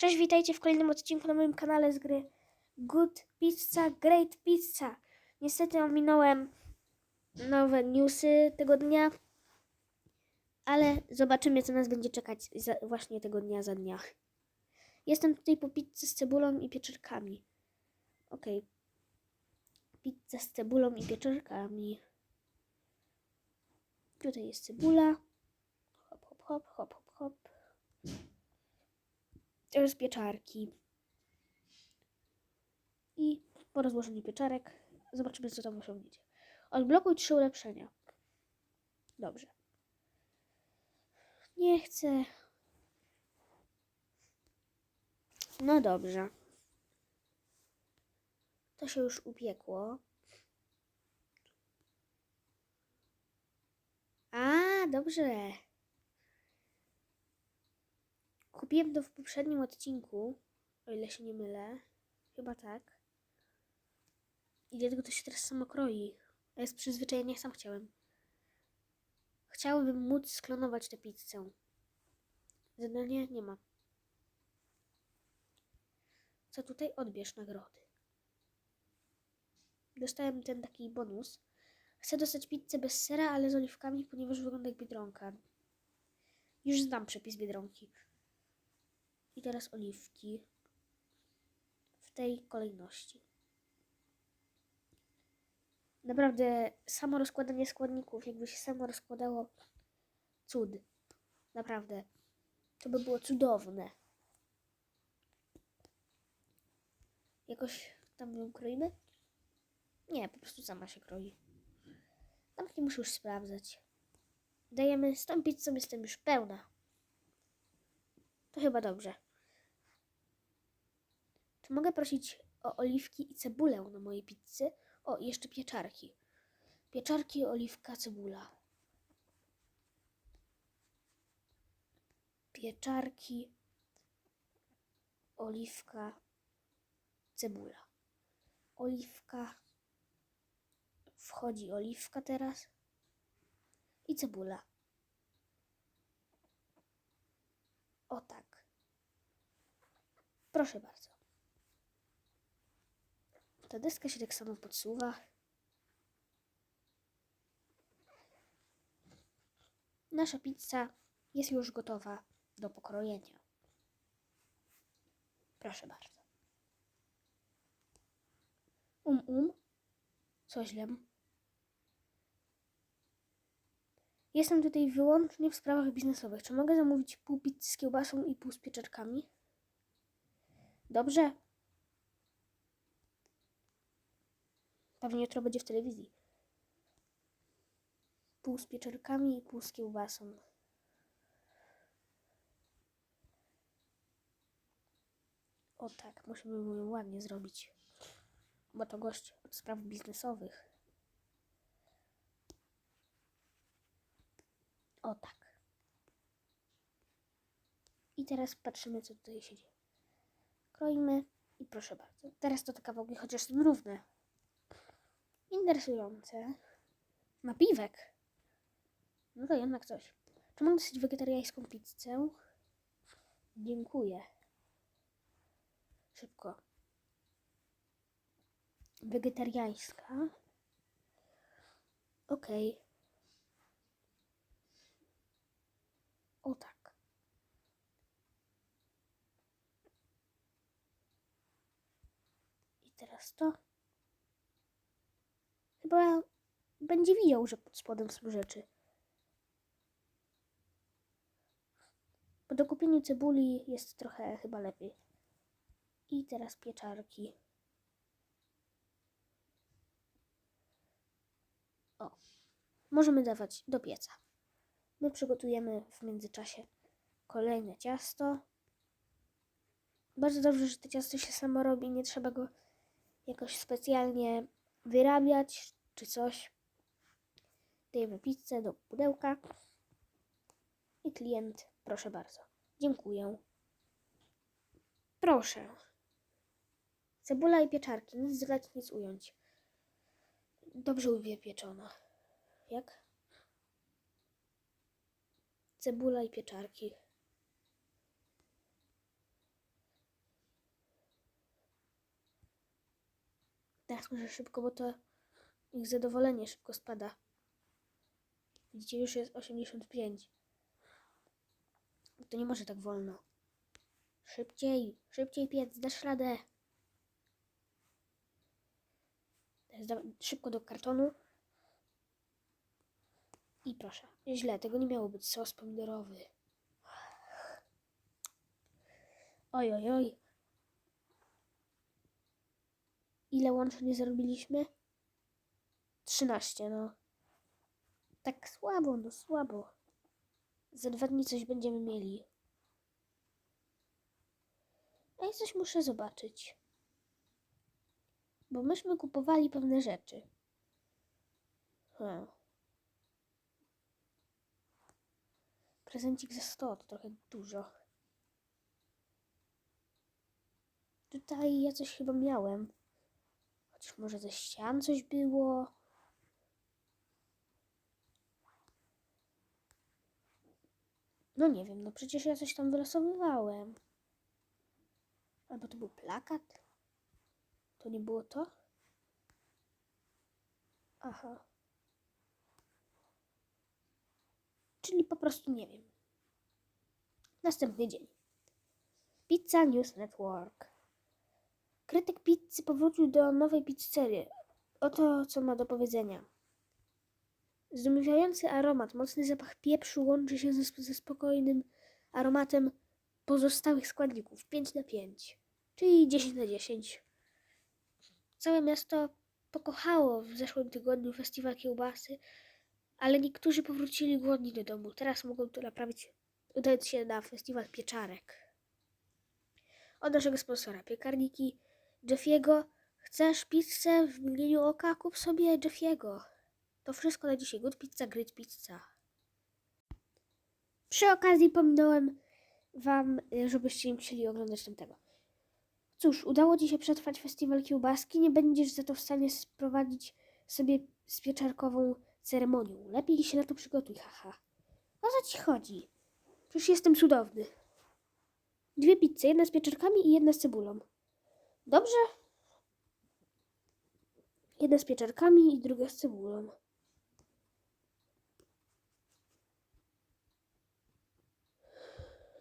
Cześć, witajcie w kolejnym odcinku na moim kanale z gry Good Pizza, Great Pizza. Niestety ominąłem nowe newsy tego dnia, ale zobaczymy, co nas będzie czekać za, właśnie tego dnia za dnia. Jestem tutaj po pizzy z cebulą i pieczarkami. Okej. Pizza z cebulą i pieczarkami. Tutaj jest cebula. Hop, hop, hop, hop, hop, hop. Teraz pieczarki. I po rozłożeniu pieczarek zobaczymy, co tam osiągniecie. Odblokuj trzy ulepszenia. Dobrze. Nie chcę. No dobrze. To się już upiekło. A, dobrze. Kupiłem to w poprzednim odcinku, o ile się nie mylę. Chyba tak. I dlatego to się teraz samo kroi. A jest przyzwyczajenie, sam chciałem. Chciałbym móc sklonować tę pizzę. Zadanie nie ma. Co tutaj? Odbierz nagrody. Dostałem ten taki bonus. Chcę dostać pizzę bez sera, ale z oliwkami, ponieważ wygląda jak biedronka. Już znam przepis biedronki. I teraz oliwki. W tej kolejności. Naprawdę, samo rozkładanie składników, jakby się samo rozkładało, cud. Naprawdę. To by było cudowne. Jakoś tam ją kroimy? Nie, po prostu sama się kroi. Nawet nie muszę już sprawdzać. Dajemy z tą pizzą, jestem już pełna. To chyba dobrze. Czy mogę prosić o oliwki i cebulę na mojej pizzy? O, i jeszcze pieczarki. Pieczarki, oliwka, cebula. Pieczarki, oliwka, cebula. Oliwka. Wchodzi oliwka teraz. I cebula. O tak. Proszę bardzo. Ta deska się tak samo podsuwa. Nasza pizza jest już gotowa do pokrojenia. Proszę bardzo. Um, um. Co źle? Jestem tutaj wyłącznie w sprawach biznesowych. Czy mogę zamówić pół pizzy z kiełbasą i pół z pieczarkami? Dobrze. Pewnie jutro będzie w telewizji. Pół z pieczarkami i pół z kiełbasą. O tak, musimy mu ją ładnie zrobić. Bo to gość od spraw biznesowych. O tak. I teraz patrzymy, co tutaj się dzieje. Kroimy i proszę bardzo. Teraz to te kawałki chociaż są równe. Interesujące. Napiwek. No to jednak coś. Czy mam dostać wegetariańską pizzę? Dziękuję. Szybko. Wegetariańska. Okej. O tak. I teraz to. Chyba będzie widział, że pod spodem są rzeczy. Po dokupieniu cebuli jest trochę chyba lepiej. I teraz pieczarki. O, możemy dawać do pieca. My przygotujemy w międzyczasie kolejne ciasto. Bardzo dobrze, że to ciasto się samo robi, nie trzeba go jakoś specjalnie wyrabiać czy coś. Dajemy pizzę do pudełka i klient, proszę bardzo. Dziękuję. Proszę. Cebula i pieczarki, nic dodać, nic ująć. Dobrze wypieczona. Jak? Cebula i pieczarki. Teraz szybko, bo to ich zadowolenie szybko spada. Widzicie, już jest 85. To nie może tak wolno. Szybciej, szybciej piec, dasz radę. Szybko do kartonu. I proszę. Źle, tego nie miało być sos pomidorowy. Oj, oj, oj. Ile łącznie zarobiliśmy? 13, no. Tak słabo, no słabo. Za dwa dni coś będziemy mieli. A ja coś muszę zobaczyć. Bo myśmy kupowali pewne rzeczy. Hmm. Prezencik za 100 to trochę dużo. Tutaj ja coś chyba miałem. Chociaż może ze ścian coś było. No nie wiem, no przecież ja coś tam wylosowywałem. Albo to był plakat? To nie było to? Aha. Czyli po prostu nie wiem. Następny dzień. Pizza News Network. Krytyk pizzy powrócił do nowej pizzerii. Oto co ma do powiedzenia. Zdumiewający aromat, mocny zapach pieprzu łączy się ze, ze spokojnym aromatem pozostałych składników. 5 na 5, czyli 10 na 10. Całe miasto pokochało w zeszłym tygodniu festiwal kiełbasy, ale niektórzy powrócili głodni do domu. Teraz mogą to naprawić, udając się na festiwal pieczarek. Od naszego sponsora, piekarniki Jeffiego. Chcesz pizzę w mgnieniu oka? Kup sobie Jeffiego. To wszystko na dzisiaj. Good Pizza, Great Pizza. Przy okazji pominąłem wam, żebyście nie musieli oglądać tamtego. Cóż, udało ci się przetrwać festiwal kiełbaski. Nie będziesz za to w stanie sprowadzić sobie z pieczarkową ceremonią. Lepiej się na to przygotuj, haha. O co ci chodzi? Przecież jestem cudowny. Dwie pizze, jedna z pieczarkami i jedna z cebulą. Dobrze? Jedna z pieczarkami i druga z cebulą.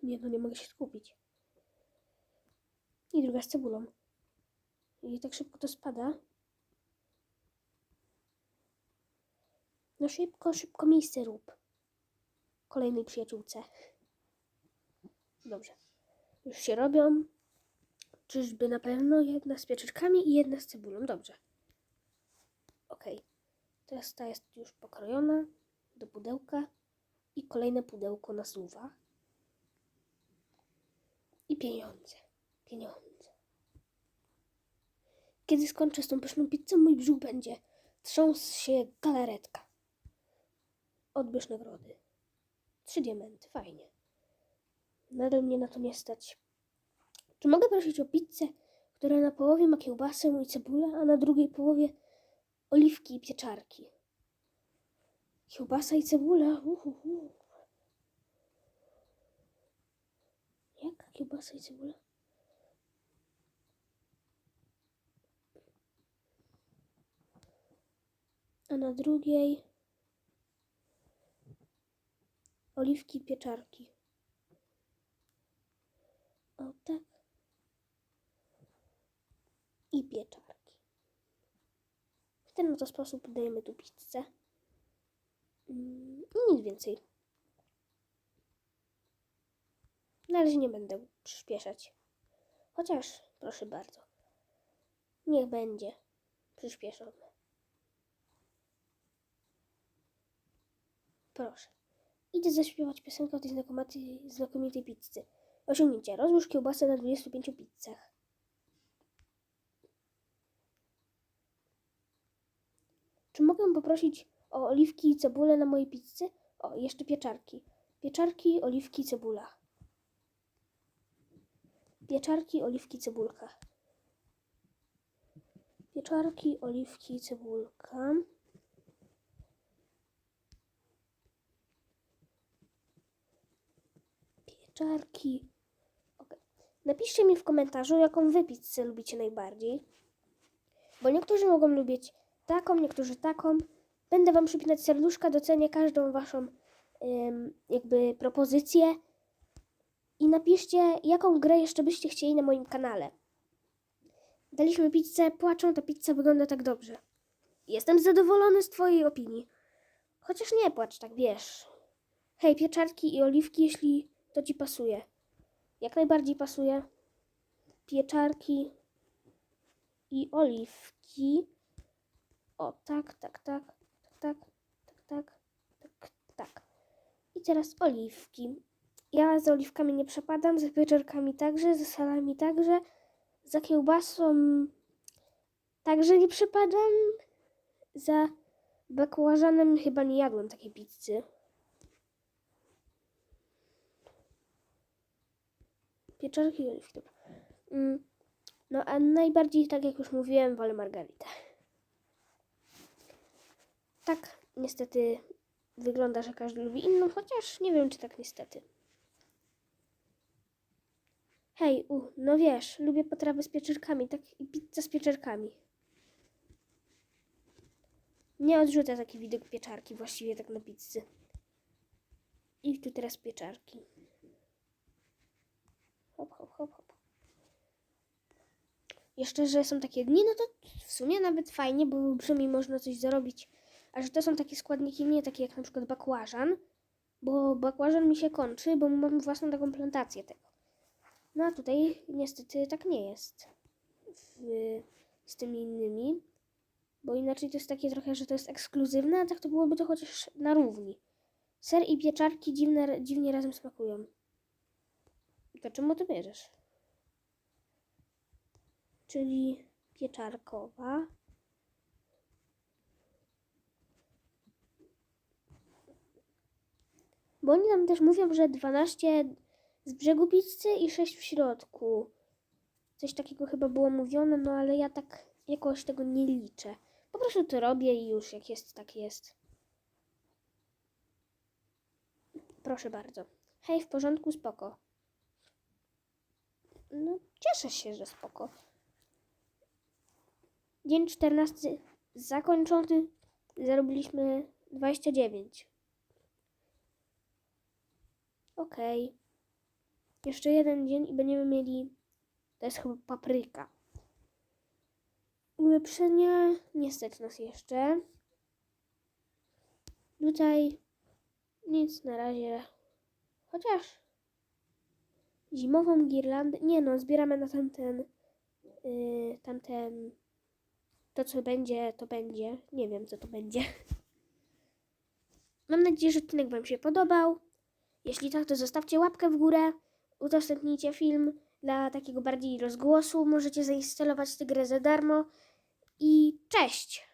Nie, no nie mogę się skupić. I druga z cebulą. I tak szybko to spada. No szybko, szybko miejsce rób. Kolejnej przyjaciółce. Dobrze. Już się robią. Czyżby na pewno jedna z pieczarkami i jedna z cebulą. Dobrze. Okej. Teraz ta jest już pokrojona do pudełka. I kolejne pudełko nasuwa. I pieniądze. Pieniądze. Kiedy skończę z tą pyszną pizzą, mój brzuch będzie trząsł się jak galaretka. Odbierz nagrody. Trzy diamenty, fajnie. Nadal mnie na to nie stać. Czy mogę prosić o pizzę, która na połowie ma kiełbasę i cebulę, a na drugiej połowie oliwki i pieczarki? Kiełbasa i cebula? Uhuhu. Jak kiełbasa i cebula? A na drugiej oliwki i pieczarki. O tak. I pieczarki. W ten oto sposób dajemy tu pizzę. Mm, I nic więcej. Na razie nie będę przyspieszać. Chociaż, proszę bardzo. Niech będzie przyspieszone. Proszę. Idę zaśpiewać piosenkę o tej znakomitej, znakomitej pizzy. Osiągnięcie. Rozłóż kiełbasę na 25 pizzach. Czy mogę poprosić o oliwki i cebulę na mojej pizzy? O, jeszcze pieczarki. Pieczarki, oliwki, cebula. Pieczarki, oliwki, cebulka. Pieczarki, oliwki, cebulka. Pieczarki. Ok. Napiszcie mi w komentarzu, jaką wy pizzę lubicie najbardziej. Bo niektórzy mogą lubić taką, niektórzy taką. Będę wam przypinać serduszka, docenię każdą waszą em, jakby propozycję. I napiszcie, jaką grę jeszcze byście chcieli na moim kanale. Daliśmy pizzę, płaczą, ta pizza wygląda tak dobrze. Jestem zadowolony z twojej opinii. Chociaż nie płacz, tak wiesz. Hej, pieczarki i oliwki, jeśli to ci pasuje. Jak najbardziej pasuje. Pieczarki i oliwki. O, tak, tak, tak, tak, tak, tak, tak, tak, tak. I teraz oliwki. Ja za oliwkami nie przepadam, za pieczarkami także, za salami także, za kiełbasą także nie przepadam, za bakłażanem chyba nie jadłem takiej pizzy. Pieczarki i oliwki, dobra. Mm, no a najbardziej, tak jak już mówiłem, wolę margaritę. Tak, niestety wygląda, że każdy lubi inną, chociaż nie wiem, czy tak niestety. Hej, u, no wiesz, lubię potrawy z pieczarkami, tak i pizza z pieczarkami. Nie odrzucę taki widok pieczarki, właściwie tak na pizzy. I tu teraz pieczarki. Hop, hop, hop, hop. Jeszcze, że są takie dni, no to w sumie nawet fajnie, bo przynajmniej można coś zarobić. A że to są takie składniki, nie takie jak na przykład bakłażan, bo bakłażan mi się kończy, bo mam własną taką plantację tego. No a tutaj niestety tak nie jest w, z tymi innymi, bo inaczej to jest takie trochę, że to jest ekskluzywne, a tak to byłoby to chociaż na równi. Ser i pieczarki dziwne, dziwnie razem smakują. To czemu to bierzesz? Czyli pieczarkowa. Bo oni nam też mówią, że 12 z brzegu pizzy i 6 w środku. Coś takiego chyba było mówione, no ale ja tak jakoś tego nie liczę. Po prostu to robię i już jak jest, tak jest. Proszę bardzo. Hej, w porządku, spoko. No, cieszę się, że spoko. Dzień 14 zakończony. Zarobiliśmy 29. Okej. Jeszcze jeden dzień i będziemy mieli. To jest chyba papryka. Ulepszenia. Nie stać nas jeszcze. Tutaj nic na razie. Chociaż zimową girlandę. Nie no, zbieramy na tamten. Yy, tamten. To co będzie, to będzie. Nie wiem co to będzie. Mam nadzieję, że odcinek Wam się podobał. Jeśli tak, to zostawcie łapkę w górę, udostępnijcie film dla takiego bardziej rozgłosu. Możecie zainstalować tę grę za darmo. I cześć!